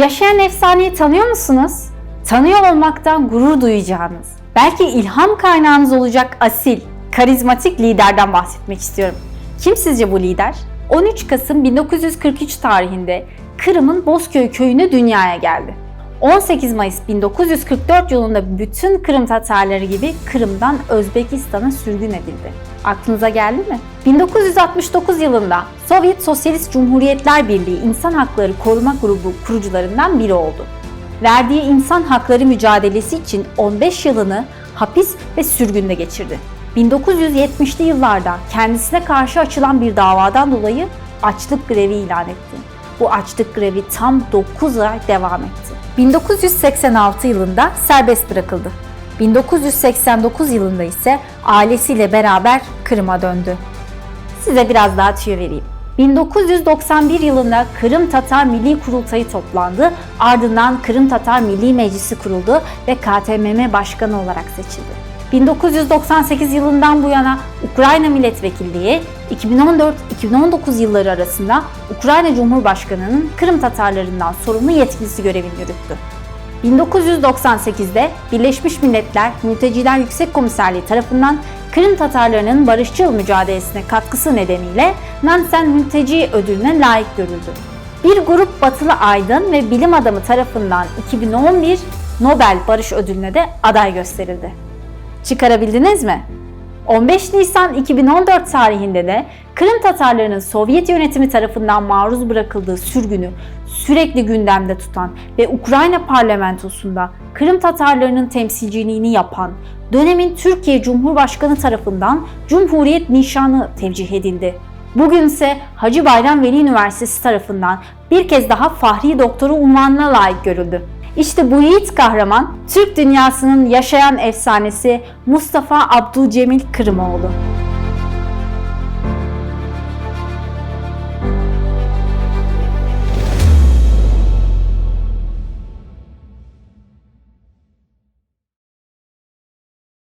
Yaşayan efsaneyi tanıyor musunuz? Tanıyor olmaktan gurur duyacağınız, belki ilham kaynağınız olacak asil, karizmatik liderden bahsetmek istiyorum. Kim sizce bu lider? 13 Kasım 1943 tarihinde Kırım'ın Bozköy köyüne dünyaya geldi. 18 Mayıs 1944 yılında bütün Kırım Tatarları gibi Kırım'dan Özbekistan'a sürgün edildi. Aklınıza geldi mi? 1969 yılında Sovyet Sosyalist Cumhuriyetler Birliği İnsan Hakları Koruma Grubu kurucularından biri oldu. Verdiği insan hakları mücadelesi için 15 yılını hapis ve sürgünde geçirdi. 1970'li yıllarda kendisine karşı açılan bir davadan dolayı açlık grevi ilan etti. Bu açlık grevi tam 9 ay devam etti. 1986 yılında serbest bırakıldı. 1989 yılında ise ailesiyle beraber Kırım'a döndü. Size biraz daha tüyo vereyim. 1991 yılında Kırım Tatar Milli Kurultayı toplandı. Ardından Kırım Tatar Milli Meclisi kuruldu ve KTMM Başkanı olarak seçildi. 1998 yılından bu yana Ukrayna Milletvekilliği, 2014-2019 yılları arasında Ukrayna Cumhurbaşkanı'nın Kırım Tatarlarından sorumlu yetkilisi görevini yürüttü. 1998'de Birleşmiş Milletler Mülteciler Yüksek Komiserliği tarafından Kırım Tatarlarının barışçıl mücadelesine katkısı nedeniyle Nansen Mülteci Ödülüne layık görüldü. Bir grup batılı aydın ve bilim adamı tarafından 2011 Nobel Barış Ödülüne de aday gösterildi. Çıkarabildiniz mi? 15 Nisan 2014 tarihinde de Kırım Tatarlarının Sovyet yönetimi tarafından maruz bırakıldığı sürgünü sürekli gündemde tutan ve Ukrayna parlamentosunda Kırım Tatarlarının temsilciliğini yapan dönemin Türkiye Cumhurbaşkanı tarafından Cumhuriyet Nişanı tevcih edildi. Bugünse Hacı Bayram Veli Üniversitesi tarafından bir kez daha Fahri Doktoru unvanına layık görüldü. İşte bu yiğit kahraman Türk dünyasının yaşayan efsanesi Mustafa Abdülcemil Kırımoğlu.